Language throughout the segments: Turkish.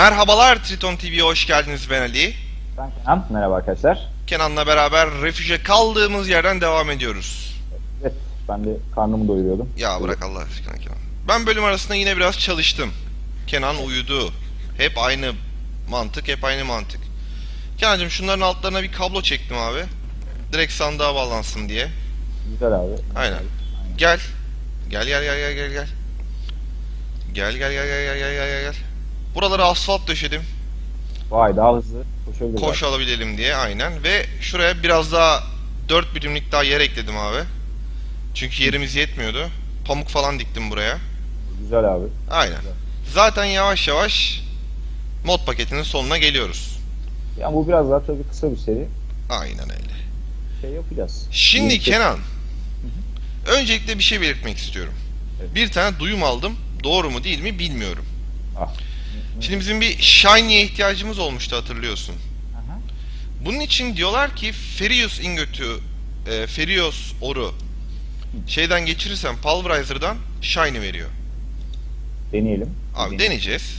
Merhabalar Triton TV'ye hoş geldiniz ben Ali. Ben Kenan. Merhaba arkadaşlar. Kenan'la beraber refüje kaldığımız yerden devam ediyoruz. Evet, ben de karnımı doyuruyordum. Ya bırak Allah aşkına Kenan. Ben bölüm arasında yine biraz çalıştım. Kenan uyudu. Hep aynı mantık, hep aynı mantık. Kenancığım şunların altlarına bir kablo çektim abi. Direkt sandığa bağlansın diye. Güzel abi. Aynen. Gel. Gel gel gel gel gel gel. Gel gel gel gel gel gel gel gel. Buralara asfalt döşedim. Vay daha hızlı koşabiliriz. Koş alabilelim diye aynen. Ve şuraya biraz daha 4 birimlik daha yer ekledim abi. Çünkü yerimiz yetmiyordu. Pamuk falan diktim buraya. Güzel abi. Aynen. Zaten yavaş yavaş mod paketinin sonuna geliyoruz. Ya bu biraz daha tabii kısa bir seri. Aynen öyle. Şey yapacağız. Şimdi İyi, Kenan. Öncelikle bir şey belirtmek istiyorum. Evet. Bir tane duyum aldım. Doğru mu değil mi bilmiyorum. Ah. Şimdi bizim bir Shiny'e ihtiyacımız olmuştu hatırlıyorsun. Aha. Bunun için diyorlar ki Ferius ingotü, e, Ferius oru şeyden geçirirsen Pulverizer'dan Shiny veriyor. Deneyelim. Abi Deneyelim. deneyeceğiz.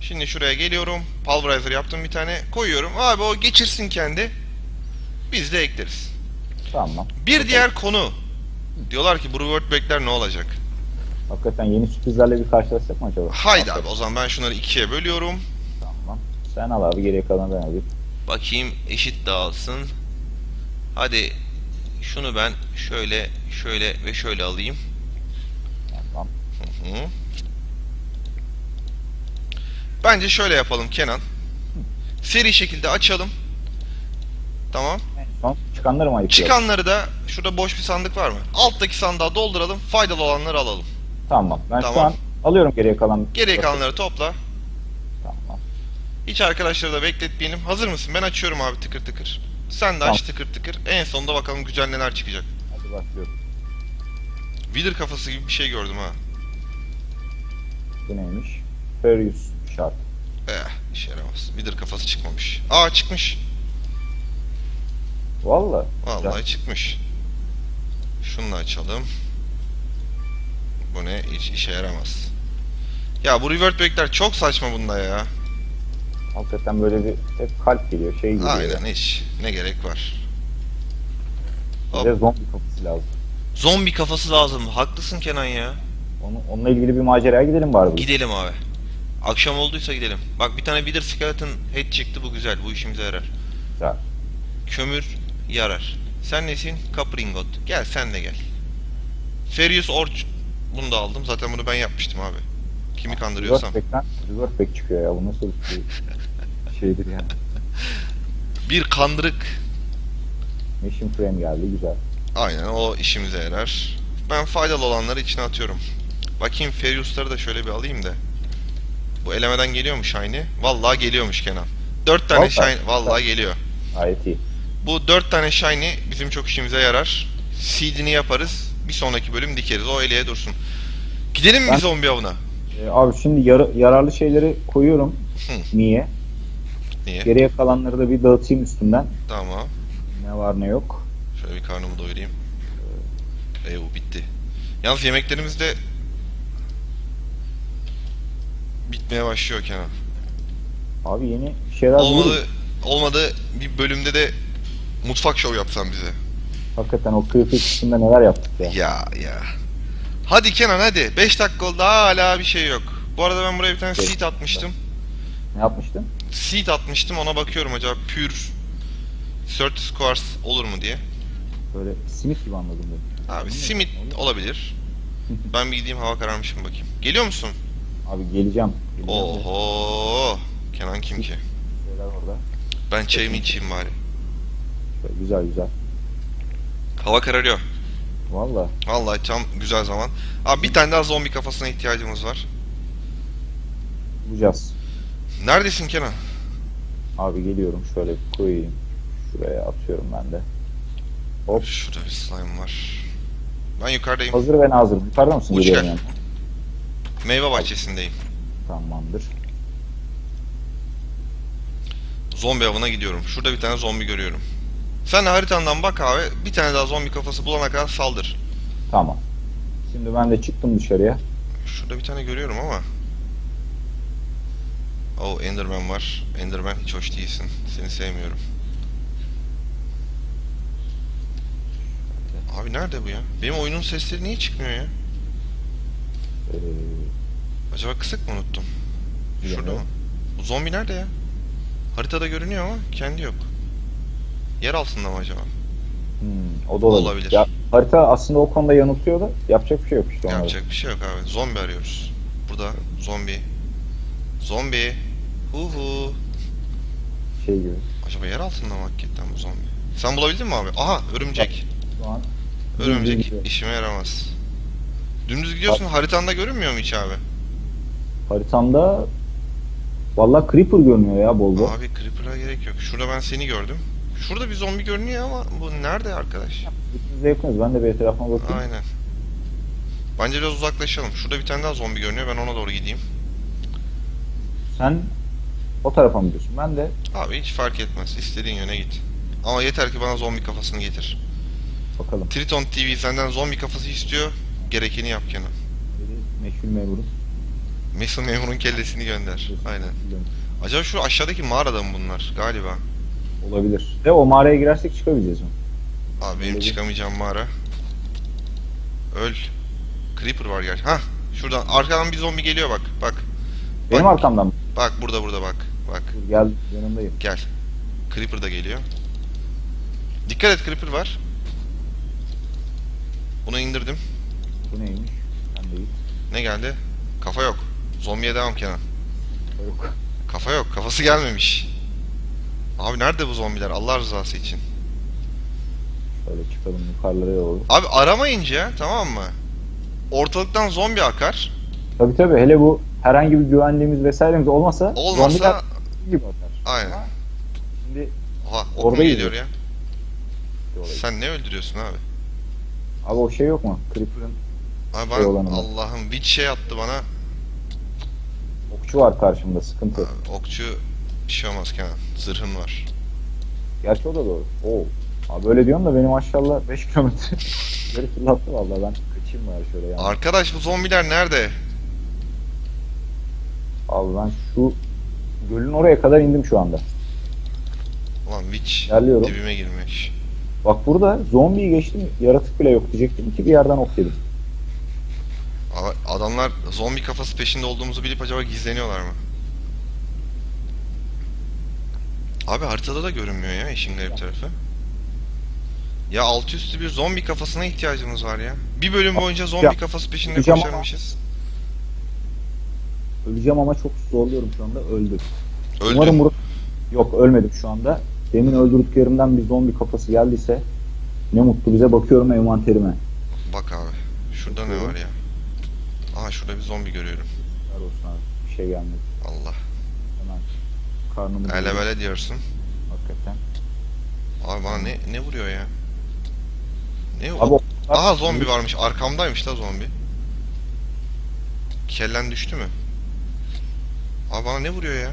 Şimdi şuraya geliyorum. Pulverizer yaptım bir tane. Koyuyorum. Abi o geçirsin kendi. Biz de ekleriz. Tamam. Bir diğer konu. Diyorlar ki bu reward back'ler ne olacak? Hakikaten yeni sürprizlerle bir karşılaşacak mı acaba? Haydi abi o zaman ben şunları ikiye bölüyorum. Tamam. Sen al abi geriye kalan ben alayım. Bakayım eşit dağılsın. Hadi şunu ben şöyle şöyle ve şöyle alayım. Tamam. Hı. Bence şöyle yapalım Kenan. Seri şekilde açalım. Tamam. Son çıkanları mı ayıklayalım? Çıkanları da şurada boş bir sandık var mı? Alttaki sandığa dolduralım. Faydalı olanları alalım. Tamam. Ben şu Tamam. an alıyorum geriye kalan. Geriye kalanları topla. Tamam. Hiç arkadaşları da bekletmeyelim. Hazır mısın? Ben açıyorum abi tıkır tıkır. Sen de aç tıkır tıkır. En sonunda bakalım güzel neler çıkacak. Hadi başlıyorum. Wither kafası gibi bir şey gördüm ha. Bu neymiş? Ferius şart. Eh işe yaramaz. Wither kafası çıkmamış. Aa çıkmış. Valla. Vallahi çıkmış. Şunu da açalım. Bu ne? Hiç işe yaramaz. Ya bu revert back'ler çok saçma bunda ya. Hakikaten böyle bir hep kalp geliyor. Şey geliyor. Aynen hiç. Ne gerek var? Bize zombi kapısı lazım. Zombi kafası lazım. Haklısın Kenan ya. Onu, onunla ilgili bir maceraya gidelim bari. bugün. Gidelim abi. Akşam olduysa gidelim. Bak bir tane Wither Skeleton head çıktı bu güzel. Bu işimize yarar. Güzel. Kömür yarar. Sen nesin? Kapringot. Gel sen de gel. Ferius Orch. Bunu da aldım. Zaten bunu ben yapmıştım abi. Kimi kandırıyorsam. Reverse reverse back çıkıyor ya. Bu nasıl bir şeydir yani. Bir kandırık. Mission frame geldi. Güzel. Aynen o işimize yarar. Ben faydalı olanları içine atıyorum. Bakayım Ferius'ları da şöyle bir alayım da. Bu elemeden geliyor mu Shiny? Vallahi geliyormuş Kenan. Dört tane Vallahi. Shiny. Vallahi geliyor. Gayet iyi. Bu dört tane Shiny bizim çok işimize yarar. Seed'ini yaparız. Bir sonraki bölüm dikeriz. O eleye dursun. Gidelim mi Ben- zombi avına? Ee, abi şimdi yara- yararlı şeyleri koyuyorum. Hı. Niye? Niye? Geriye kalanları da bir dağıtayım üstünden. Tamam. Ne var ne yok. Şöyle bir karnımı doyurayım. Ee, bu bitti. Yalnız yemeklerimiz de bitmeye başlıyor Kenan. Abi yeni şeyler Olmadı, buluruz. olmadı bir bölümde de mutfak şov yapsan bize. Hakikaten o kıyafet kısmında neler yaptık ya. Ya ya. Hadi Kenan hadi. 5 dakika oldu hala bir şey yok. Bu arada ben buraya bir tane Beş seed atmıştım. Ne yapmıştın? Seed atmıştım ona bakıyorum acaba pür Certus Quartz olur mu diye. Böyle simit gibi anladım ben. Abi simit olabilir. Ben bir gideyim hava kararmış mı bakayım. Geliyor musun? Abi geleceğim. geleceğim Oho. Kenan kim ki? Şeyler orada. Ben çayımı içeyim bari. Şöyle güzel güzel. Hava kararıyor. Valla. Vallahi tam güzel zaman. Abi bir tane daha zombi kafasına ihtiyacımız var. Bulacağız. Neredesin Kenan? Abi geliyorum şöyle koyayım. Şuraya atıyorum ben de. Hop. Şurada bir slime var. Ben yukarıdayım. Hazır ve nazır. Yukarıda mısın? Uç gel. yani. Meyve bahçesindeyim. Tamamdır. Zombi avına gidiyorum. Şurada bir tane zombi görüyorum. Sen haritandan bak abi. Bir tane daha zombi kafası bulana kadar saldır. Tamam. Şimdi ben de çıktım dışarıya. Şurada bir tane görüyorum ama. Oo Enderman var. Enderman hiç hoş değilsin. Seni sevmiyorum. Abi nerede bu ya? Benim oyunun sesleri niye çıkmıyor ya? Ee, Acaba kısık mı unuttum? Şurada mı? zombi nerede ya? Haritada görünüyor ama kendi yok. Yer altında mı acaba? Hmm, o da olabilir. Olabilir. Ya, harita aslında o konuda yanıltıyor da yapacak bir şey yok işte. ona. Yapacak bir şey yok abi. Zombi arıyoruz. Burada zombi. Zombi. Hu hu. Şey gibi. Acaba yer altında mı hakikaten bu zombi? Sen bulabildin mi abi? Aha örümcek. Şu an Örümcek Dümdüz işime yaramaz. Dümdüz gidiyorsun haritanda görünmüyor mu hiç abi? haritamda Valla Creeper görünüyor ya bol bol. Abi Creeper'a gerek yok. Şurada ben seni gördüm. Şurada bir zombi görünüyor ama bu nerede arkadaş? Birbirinize yakınız. Ben de bir etrafıma bakayım. Aynen. Bence biraz uzaklaşalım. Şurada bir tane daha zombi görünüyor. Ben ona doğru gideyim. Sen o tarafa mı gidiyorsun? Ben de Abi hiç fark etmez. İstediğin yöne git. Ama yeter ki bana zombi kafasını getir. bakalım. Triton TV senden zombi kafası istiyor. Gerekeni yap Kenan. Meşgul memurun. Mason memurun kellesini gönder. Aynen. Acaba şu aşağıdaki mağarada mı bunlar? Galiba. Olabilir. Ve o mağaraya girersek çıkabileceğiz mi? Abi benim Olabilir. çıkamayacağım mağara. Öl. Creeper var gel. Hah. Şuradan arkadan bir zombi geliyor bak. Bak. Benim Bak. arkamdan mı? Bak burada burada bak. Bak. Dur, Gel yanındayım. Gel. Creeper da geliyor. Dikkat et Creeper var. Bunu indirdim. Bu neymiş? Ben de git. Ne geldi? Kafa yok. Zombiye devam Kenan. Yok. Kafa yok. Kafası gelmemiş. Abi nerede bu zombiler Allah rızası için? Şöyle çıkalım yukarılara doğru. Abi aramayınca tamam mı? Ortalıktan zombi akar. Tabii tabii hele bu herhangi bir güvenliğimiz vesairemiz olmasa Olmasa zombiler gibi atar. aynen. Ama Şimdi Oha Orada geliyor gidiyor. ya? Sen ne öldürüyorsun abi? Abi o şey yok mu? Creeper'ın Abi Şey? Allah'ım witch şey attı bana. okçu var karşımda sıkıntı. Abi, okçu bir şey olmaz Kenan. Zırhın var. Gerçi o da doğru. Oo. Abi böyle diyorsun da benim maşallah 5 kilometre. Böyle fırlattı vallahi ben kaçayım bari şöyle yani. Arkadaş bu zombiler nerede? Abi ben şu gölün oraya kadar indim şu anda. Ulan witch Geliyorum. dibime girmiş. Bak burada zombiyi geçtim yaratık bile yok diyecektim ki bir yerden ok yedim. Adamlar zombi kafası peşinde olduğumuzu bilip acaba gizleniyorlar mı? Abi haritada da görünmüyor ya işin garip tarafı. Ya altı üstü bir zombi kafasına ihtiyacımız var ya. Bir bölüm boyunca zombi Ya, kafası peşinde diyeceğim ama- koşarmışız. Öleceğim ama çok zorluyorum şu anda öldüm. Öldün. Umarım vur- Yok ölmedim şu anda. Demin öldürdüklerimden bir zombi kafası geldiyse ne mutlu bize bakıyorum envanterime. Bak abi. Şurada ne var ya? Aha şurada bir zombi görüyorum. Ver olsun abi. Bir şey gelmedi. Allah. Karnımı doyurayım. bele diyorsun. Hakikaten. Abi bana ne ne vuruyor ya? Ne Abi o? Aha zombi varmış. Arkamdaymış da zombi. Kellen düştü mü? Abi bana ne vuruyor ya?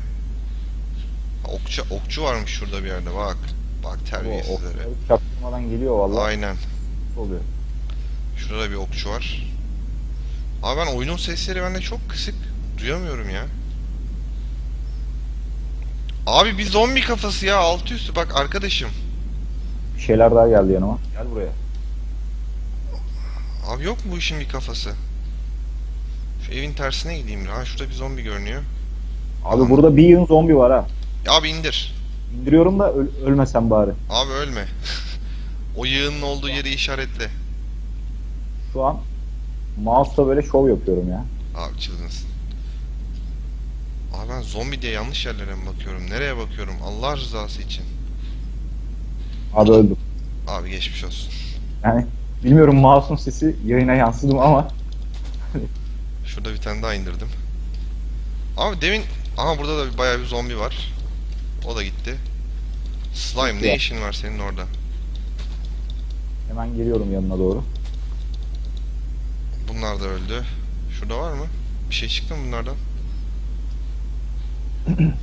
Ha, Okçu, okçu varmış şurada bir yerde bak. Bak terbiyesizlere. okları çaktırmadan geliyor vallahi. Aynen. Oluyor. Şurada bir okçu var. Abi ben oyunun sesleri bende çok kısık. Duyamıyorum ya. Abi bir zombi kafası ya altı üstü bak arkadaşım. Bir şeyler daha geldi yanıma. Gel buraya. Abi yok mu bu işin bir kafası? Şu evin tersine gideyim. Ha şurada bir zombi görünüyor. Abi Tamam. burada bir yığın zombi var ha. Ya Abi indir. İndiriyorum da öl- ölmesem bari. Abi ölme. o yığının olduğu yeri işaretle. Şu an mouse'la böyle şov yapıyorum ya. Abi çılgınsın. Abi ben zombi diye yanlış yerlere mi bakıyorum? Nereye bakıyorum? Allah rızası için. Abi öldüm. Abi geçmiş olsun. Yani bilmiyorum mouse'un sesi yayına yansıdı mı ama Şurada bir tane daha indirdim. Abi demin... Aha burada da bir- bayağı bir zombi var. O da gitti. Slime ne işin var senin orada? hemen geliyorum yanına doğru. Bunlar da öldü. Şurada var mı? Bir şey çıktı mı bunlardan?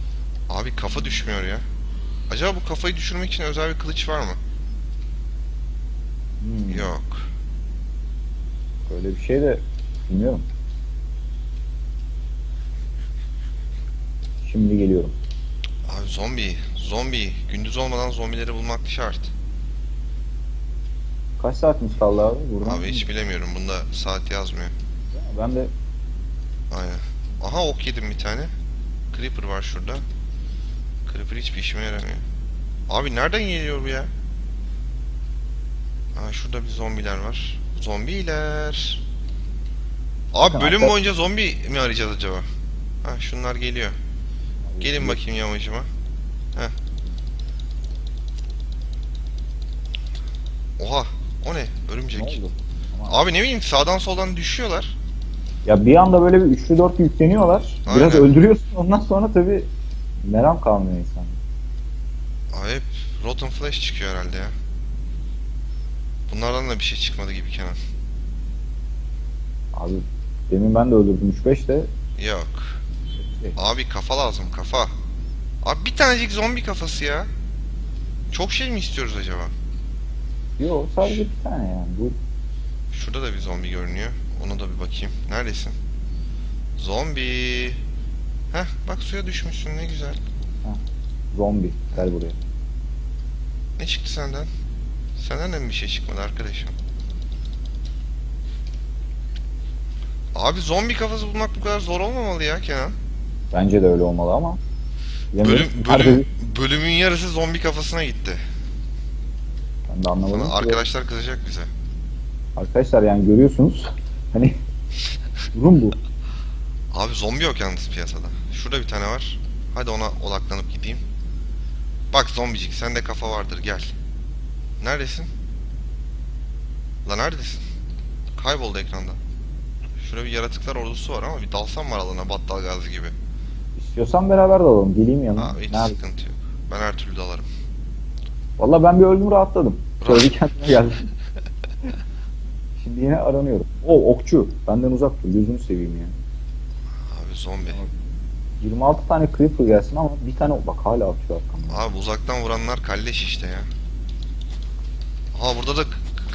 Abi kafa düşmüyor ya. Acaba bu kafayı düşürmek için özel bir kılıç var mı? Hmm, Yok. Böyle bir şey de bilmiyorum. Şimdi geliyorum. Abi zombi. Zombi. Gündüz olmadan zombileri bulmak şart. Kaç saatimiz kaldı abi? Buradan Abi hiç bilemiyorum. Bunda saat yazmıyor. Ben de Aynen. Aha ok yedim bir tane. Creeper var şurada. Creeper hiçbir işime yaramıyor. Abi nereden geliyor bu ya? Ha şurada bir zombiler var. Zombiler. Abi bölüm boyunca zombi mi arayacağız acaba? Ha şunlar geliyor. Gelin bakayım yamacıma. Heh. Oha o ne? Ne Örümcek. oldu? Aman. Abi ne bileyim sağdan soldan düşüyorlar. Ya bir anda böyle bir üçlü dört yükleniyorlar. Biraz Aynen. öldürüyorsun ondan sonra tabi meram kalmıyor insan. Hep Rotten Flesh çıkıyor herhalde ya. Bunlardan da bir şey çıkmadı gibi Kenan. Abi demin ben de öldürdüm 3-5 de. Yok. Şey, Abi kafa lazım kafa. Abi bir tanecik zombi kafası ya. Çok şey mi istiyoruz acaba? Yok sadece bir tane yani. Bu Şurada da bir zombi görünüyor. Ona da bir bakayım. Neredesin? Zombi. Heh bak suya düşmüşsün ne güzel. zombi. Gel buraya. Ne çıktı senden? Senden de mi bir şey çıkmadı arkadaşım? Abi zombi kafası bulmak bu kadar zor olmamalı ya Kenan. Bence de öyle olmalı ama. Bölüm, bölüm, bir- bölümün yarısı zombi kafasına gitti. Ben de anlamadım. Sana arkadaşlar kızacak bize. Arkadaşlar yani görüyorsunuz. Hani durum bu. Abi zombi yok yalnız piyasada. Şurada bir tane var. Hadi ona odaklanıp gideyim. Bak zombicik sende kafa vardır gel. Neredesin? Lan neredesin? Kayboldu ekranda. Şurada bir yaratıklar ordusu var ama bir dalsam var alana battal gazı gibi. İstiyorsan beraber dalalım. Geleyim yanına. Abi hiç Nerede? sıkıntı yok. Ben her türlü dalarım. Valla ben bir öldüm rahatladım. Bir kendime geldim. Yine aranıyorum. O okçu. Benden uzak dur. Gözünü seveyim ya. Abi zombi. 26 tane creeper gelsin ama bir tane bak hala atıyor arkamda. Abi uzaktan vuranlar kalleş işte ya. Aha burada da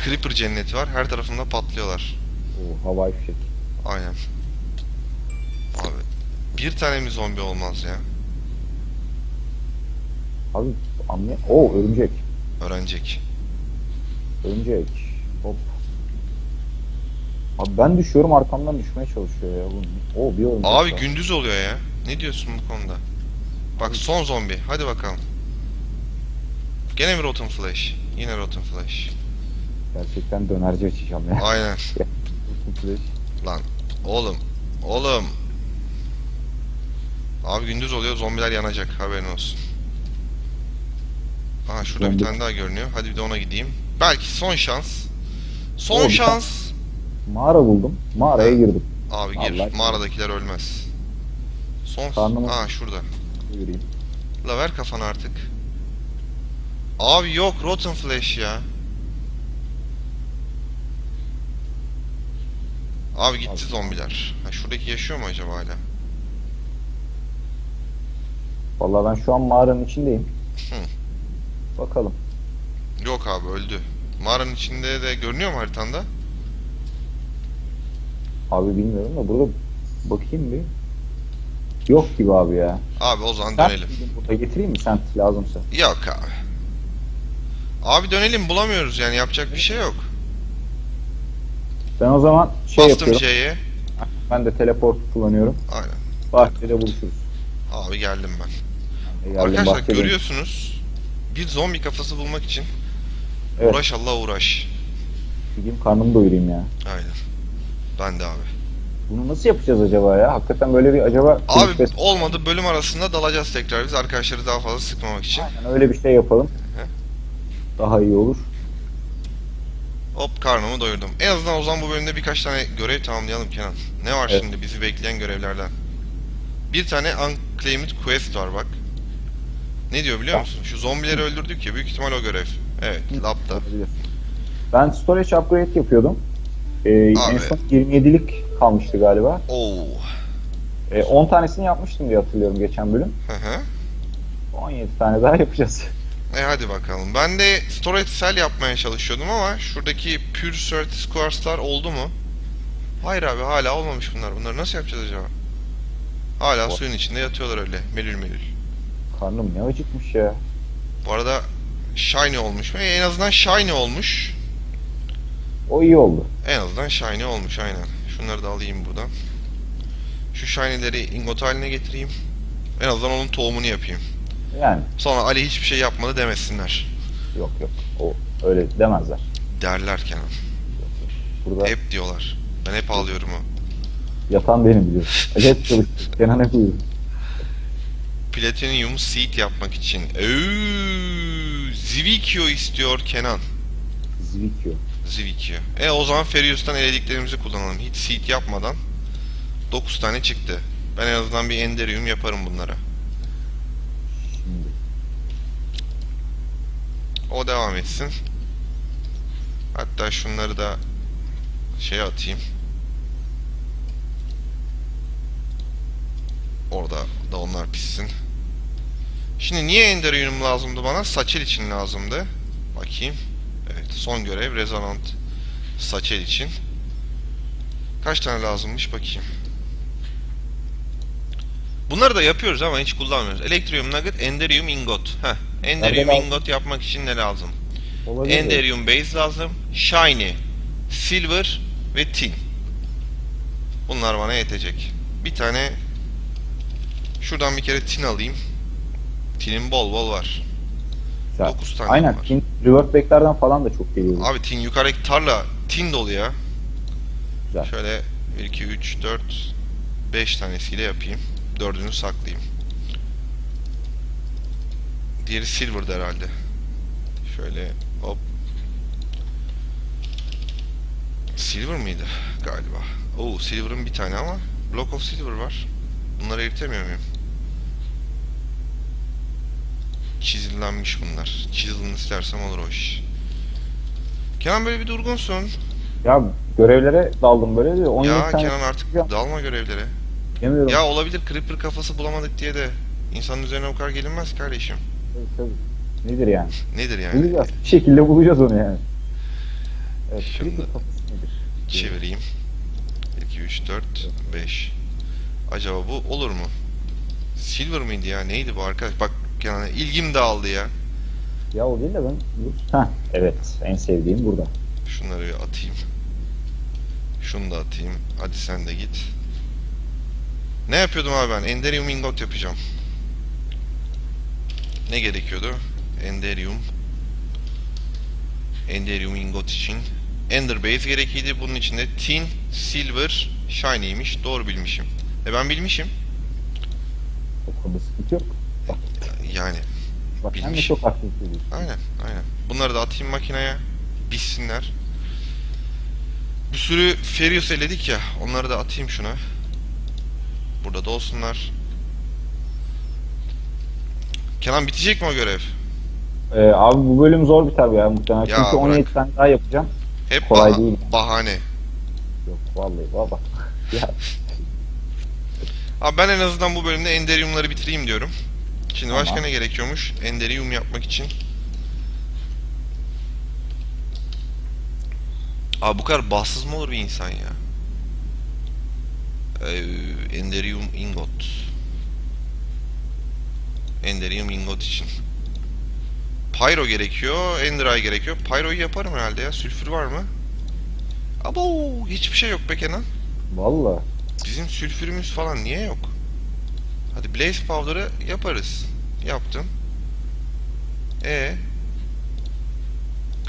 Creeper cenneti var. Her tarafında patlıyorlar. O havai fişek. Aynen. Abi bir tane mi zombi olmaz ya? Abi anlay... O örümcek. Öğrenecek. Örümcek. Hop. Abi ben düşüyorum arkamdan düşmeye çalışıyor ya. O bir örümcek. Abi gündüz oluyor ya. Ne diyorsun bu konuda? Bak son zombi. Hadi bakalım. Gene mi Rotten Flesh? Yine Rotten Flesh. Gerçekten dönerci açacağım ya. Aynen. Lan. Oğlum. Oğlum. Abi gündüz oluyor zombiler yanacak haberin olsun. Aha şurada bir Zombi- tane daha görünüyor. Hadi bir de ona gideyim. Belki son şans. Son Oğlum, şans. Mağara buldum. Mağaraya Ha. girdim. Abi gir. Allah Mağaradakiler ölmez. Son. Karnıma- Aa şurada. Yürüyeyim. La ver kafanı artık. Abi yok Rotten Flesh ya. Abi gitti Abi. zombiler. Ha, şuradaki yaşıyor mu acaba hala? Vallahi ben şu an mağaranın içindeyim. Hı. Bakalım. Yok abi öldü. Mağaranın içinde de görünüyor mu haritanda? Abi bilmiyorum da burada bakayım bir. Yok gibi abi ya. Abi o zaman Sen dönelim. burada getireyim mi sen lazımsa? Yok abi. Abi dönelim bulamıyoruz yani yapacak bir şey yok. Ben o zaman şey Bastım yapıyorum. şeye. Ben de teleport kullanıyorum. Aynen. Bahçede buluşuruz. Abi geldim ben. De geldim Arkadaşlar bahçede. görüyorsunuz. Bir zombi kafası bulmak için Evet. uğraş Allah uğraş. Gideyim karnımı doyurayım ya. Aynen. Ben de abi. Bunu nasıl yapacağız acaba ya? Hakikaten böyle bir acaba... Abi kulüp- olmadı bölüm arasında dalacağız tekrar biz arkadaşları daha fazla sıkmamak için. Aynen öyle bir şey yapalım. Hı. Daha iyi olur. Hop karnımı doyurdum. En azından o zaman bu bölümde birkaç tane görev tamamlayalım Kenan. Ne var Evet. şimdi bizi bekleyen görevlerden? Bir tane unclaimed quest var bak. Ne diyor biliyor musun? Şu zombileri öldürdük ya büyük ihtimal o görev. Evet. Olabilir. Ben storage upgrade yapıyordum. Ee, en son 27'lik kalmıştı galiba. Oo. Ee, 10 tanesini yapmıştım diye hatırlıyorum geçen bölüm. Hı hı. 17 tane daha yapacağız. E hadi bakalım. Ben de storage cell yapmaya çalışıyordum ama şuradaki pure surface quartzlar oldu mu? Hayır abi hala olmamış bunlar. Bunları nasıl yapacağız acaba? Hala O- suyun içinde yatıyorlar öyle. Melül melül. Karnım ne acıkmış ya. Bu arada shiny olmuş mu? E, en azından shiny olmuş. O iyi oldu. En azından shiny olmuş aynen. Şunları da alayım buradan. Şu shiny'leri ingot haline getireyim. En azından onun tohumunu yapayım. Yani Sonra Ali hiçbir şey yapmadı demesinler. yok yok. O öyle demezler. Derler Kenan. Burada Hep diyorlar. Ben hep ağlıyorum o. yatan benim biliyorsun. Hep çalıştık. Kenan hep uyudu. Platinum seed yapmak için. Eee, Zivicchio istiyor Kenan. Zvikio. Zivicchio. E o zaman Ferius'tan elediklerimizi kullanalım. Hiç seed yapmadan 9 tane çıktı. Ben en azından bir Enderium yaparım bunlara. O devam etsin. Hatta şunları da şeye atayım. Orada da onlar pişsin. Şimdi niye Enderium lazımdı bana? Saçel için lazımdı. Bakayım. Son görev rezonant saçel için. Kaç tane lazımmış bakayım. Bunları da yapıyoruz ama hiç kullanmıyoruz. Elektrium Nugget, Enderium Ingot. Heh. Enderium Nerede Ingot yapmak için ne lazım? Olabilir. Enderium Base lazım. Shiny, Silver ve Tin. Bunlar bana yetecek. Bir tane şuradan bir kere tin alayım. Tinin bol bol var. Güzel. 9 tane Aynen. var. Tin, rework back'lerden falan da çok geliyor. Abi tin yukarıdaki tarla tin dolu ya. Güzel. Şöyle 1, 2, 3, 4, 5 tanesiyle yapayım. Dördünü saklayayım. Diğeri silver'dı herhalde. Şöyle hop. Silver mıydı galiba? Oo silver'ın bir tane ama block of silver var. Bunları eritemiyor muyum? Çizillenmiş bunlar. Çizilini silersem olur o iş. Kenan böyle bir durgunsun. Ya görevlere daldım böyle de 17 Ya tane Kenan artık Ya. dalma görevlere. yemiyorum. Ya olabilir Creeper kafası bulamadık diye de insanın üzerine o kadar gelinmez kardeşim. Tabii, tabii. Nedir yani? Nedir yani? Bulacağız. Bir şekilde bulacağız onu yani. Evet, Şunu Creeper da kafası nedir? Çevireyim. 2, 3, 4, 5. Acaba bu olur mu? Silver mıydı ya? Neydi bu arkadaş? Bak yani ilgim dağıldı ya. Ya o değil de ben... Heh, evet. En sevdiğim burada. Şunları bir atayım. Şunu da atayım. Hadi sen de git. Ne yapıyordum abi ben? Enderium ingot yapacağım. Ne gerekiyordu? Enderium. Enderium ingot için. Ender base gerekiydi. Bunun içinde tin, silver, shiny'ymiş. Doğru bilmişim. E ben bilmişim. O konuda sıkıntı yok. Yani bak sen de Bilmişim. çok ediyorsun. Aynen, aynen. Bunları da atayım makineye. Bitsinler. Bir sürü Ferius eledik ya. Onları da atayım şuna. Burada da olsunlar. Kenan bitecek mi o görev? Ee, abi bu bölüm zor biter ya muhtemelen. Ya Çünkü bırak. 17 tane daha yapacağım. Hep Kolay baha- değil. bahane. Yok vallahi baba. ya Abi ben en azından bu bölümde Enderium'ları bitireyim diyorum. Şimdi başka Tamam. ne gerekiyormuş? Enderium yapmak için. Abi bu kadar bahtsız mı olur bir insan ya? Ee, Enderium ingot. Enderium ingot için. Pyro gerekiyor, Enderay gerekiyor. Pyro'yu yaparım herhalde ya. Sülfür var mı? Abo hiçbir şey yok be Kenan. vallahi. Bizim sülfürümüz falan niye yok? Hadi Blaze Powder'ı yaparız. Yaptım. E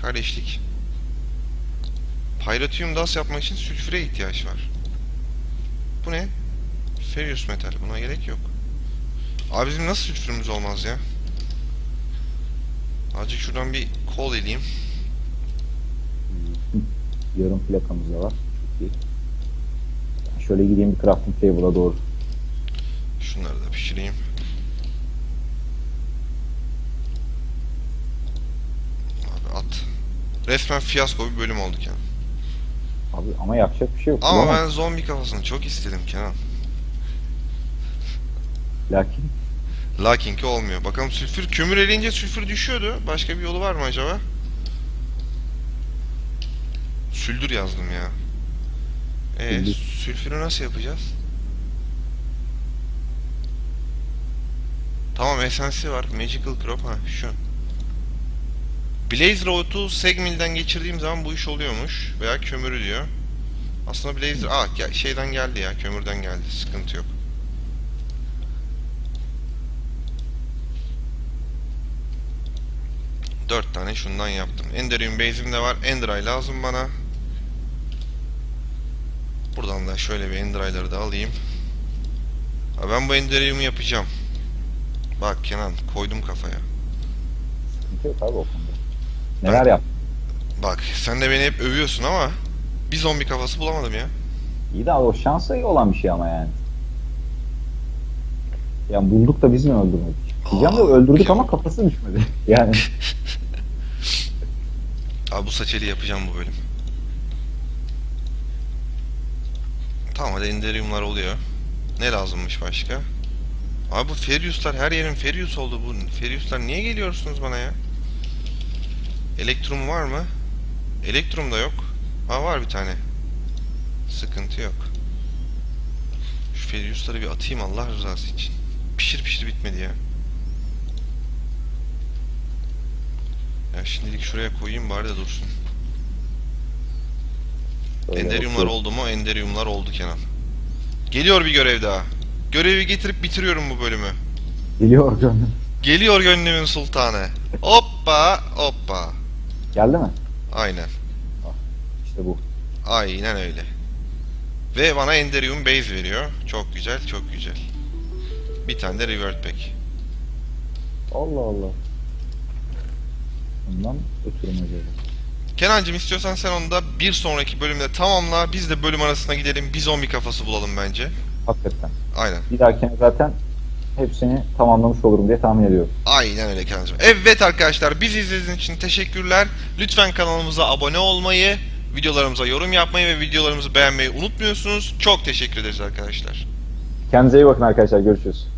Kardeşlik. Pyrotium das yapmak için sülfüre ihtiyaç var. Bu ne? Ferrous metal. Buna gerek yok. Abi bizim nasıl sülfürümüz olmaz ya? Azıcık şuradan bir kol eleyeyim. Yarım plakamız da var. Şöyle gideyim bir crafting table'a doğru. Şunları da pişireyim. Abi at. Resmen fiyasko bir bölüm oldu Kenan. Abi ama yapacak bir şey yok. Ama Bulamam. ben zombi kafasını çok istedim Kenan. Lakin Lakin ki olmuyor. Bakalım sülfür, kömür eriyince sülfür düşüyordu. Başka bir yolu var mı acaba? Süldür yazdım ya. E sülfürü nasıl yapacağız? Tamam esensi var. Magical Crop ha şu. Blaze Rod'u Segmill'den geçirdiğim zaman bu iş oluyormuş. Veya kömürü diyor. Aslında Blaze... Aa gel- şeyden geldi ya. Kömürden geldi. Sıkıntı yok. Dört tane şundan yaptım. Enderium base'im de var. Enderay lazım bana. Buradan da şöyle bir Enderay'ları da alayım. Ha, ben bu Enderium'u yapacağım. Bak Kenan koydum kafaya. Sıkıntı yok abi o konuda. Neler yap? Bak sen de beni hep övüyorsun ama bir zombi kafası bulamadım ya. İyi de abi o şansa iyi olan bir şey ama yani. Yani bulduk da biz mi öldürmedik? Diyeceğim de Aa, öldürdük ama kafası düşmedi. Yani Abi bu saçeli yapacağım bu bölüm. Tamam hadi Enderium'lar oluyor. Ne lazımmış başka? Abi bu Ferius'lar her yerin Ferius oldu bu. Ferius'lar niye geliyorsunuz bana ya? Elektrum var mı? Elektrum da yok. Ha var bir tane. Sıkıntı yok. Şu Ferius'ları bir atayım Allah rızası için. Pişir pişir bitmedi ya. Ya şimdilik şuraya koyayım bari de dursun. böyle Enderiumlar oldu mu? Enderiumlar oldu Kenan. Geliyor bir görev daha. Görevi getirip bitiriyorum bu bölümü. Geliyor gönlüm. Geliyor gönlümün sultanı. Hoppa hoppa. Geldi mi? Aynen. İşte bu. Aynen öyle. Ve bana Enderium base veriyor. Çok güzel, çok güzel. Bir tane de revert pack. Allah Allah. Bundan ötürüm acaba. Kenancım istiyorsan sen onu da bir sonraki bölümde tamamla. Biz de bölüm arasına gidelim. Bir zombi kafası bulalım bence. Hakikaten. Aynen. Bir dahakine zaten hepsini tamamlamış olurum diye tahmin ediyorum. Aynen öyle Kenancığım. Evet arkadaşlar bizi izlediğiniz için teşekkürler. Lütfen kanalımıza abone olmayı, videolarımıza yorum yapmayı ve videolarımızı beğenmeyi unutmuyorsunuz. Çok teşekkür ederiz arkadaşlar. Kendinize iyi bakın arkadaşlar. Görüşürüz.